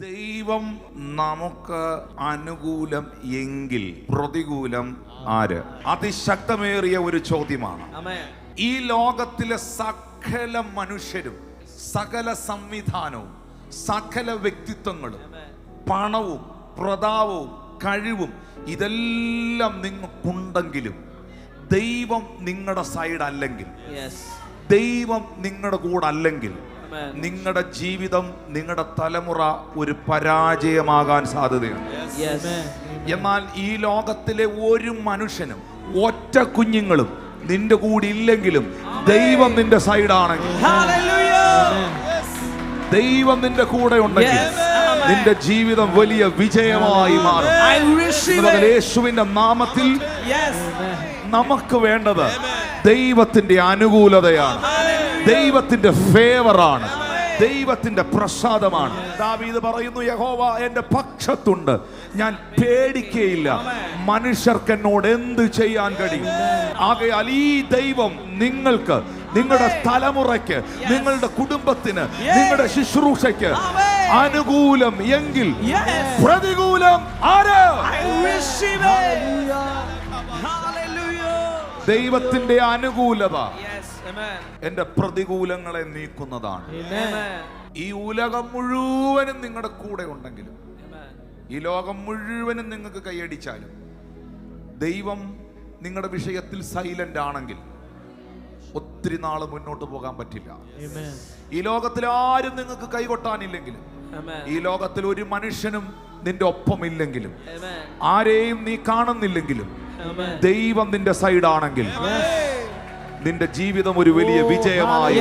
ദൈവം നമുക്ക് അനുകൂലം എങ്കിൽ പ്രതികൂലം ആര്? അതിശക്തമേറിയ ഒരു ചോദ്യമാണ്. ഈ ലോകത്തിലെ സകല മനുഷ്യരും സകല സംവിധാനവും സകല വ്യക്തിത്വങ്ങളും പണവും പ്രതാപവും കഴിവും ഇതെല്ലാം നിങ്ങൾക്കുണ്ടെങ്കിലും ദൈവം നിങ്ങളുടെ സൈഡ് അല്ലെങ്കിൽ. ദൈവം നിങ്ങളുടെ കൂടെ അല്ലെങ്കിൽ. നിങ്ങളുടെ ജീവിതം നിങ്ങളുടെ തലമുറ ഒരു പരാജയമാകാൻ സാധ്യതയുണ്ട്. എന്നാൽ ഈ ലോകത്തിലെ ഒരു മനുഷ്യനും ഒറ്റ കുഞ്ഞുങ്ങളും നിന്റെ കൂടെ ഇല്ലെങ്കിലും ദൈവം നിന്റെ സൈഡാണെങ്കിൽ. Hallelujah. ദൈവം നിന്റെ കൂടെ ഉണ്ടെങ്കിൽ നിന്റെ ജീവിതം വലിയ വിജയമായി മാറും. യേശുവിന്റെ നാമത്തിൽ. നമുക്ക് വേണ്ടത് ദൈവത്തിന്റെ അനുകൂലതയാണ്. ദൈവത്തിന്റെ ഫേവറാണ്. ദൈവത്തിന്റെ പ്രസാദമാണ്. ദാവീദ് പറയുന്നു യഹോവ എന്റെ പക്ഷത്തുണ്ട്. ഞാൻ പേടിക്കയില്ല. മനുഷ്യർക്ക് എന്നോട് എന്ത് ചെയ്യാൻ കഴിയും? ആകയാൽ ഈ ദൈവം നിങ്ങൾക്ക് നിങ്ങളുടെ തലമുറയ്ക്ക് നിങ്ങളുടെ കുടുംബത്തിന് നിങ്ങളുടെ ശുശ്രൂഷയ്ക്ക് അനുകൂലം എങ്കിൽ പ്രതികൂലം ആര്. ദൈവത്തിന്റെ അനുകൂലത. എന്റെ പ്രതികൂലങ്ങളെ നീക്കുന്നതാണ്. ഈ ഉലകം മുഴുവനും നിങ്ങളുടെ കൂടെ ഉണ്ടെങ്കിലും. ഈ ലോകം മുഴുവനും നിങ്ങൾക്ക് കൈയടിച്ചാലും ദൈവം നിങ്ങളുടെ വിഷയത്തിൽ സൈലന്റ് ആണെങ്കിൽ ഒത്തിരി നാൾ മുന്നോട്ട് പോകാൻ പറ്റില്ല ഈ ലോകത്തിൽ ആരും നിങ്ങൾക്ക് കൈകൊട്ടാനില്ലെങ്കിലും. ഈ ലോകത്തിൽ ഒരു മനുഷ്യനും നിന്റെ ഒപ്പമില്ലെങ്കിലും. ആരെയും നീ കാണുന്നില്ലെങ്കിലും. ദൈവം നിന്റെ സൈഡാണെങ്കിൽ നിന്റെ ജീവിതം ഒരു വലിയ വിജയമായി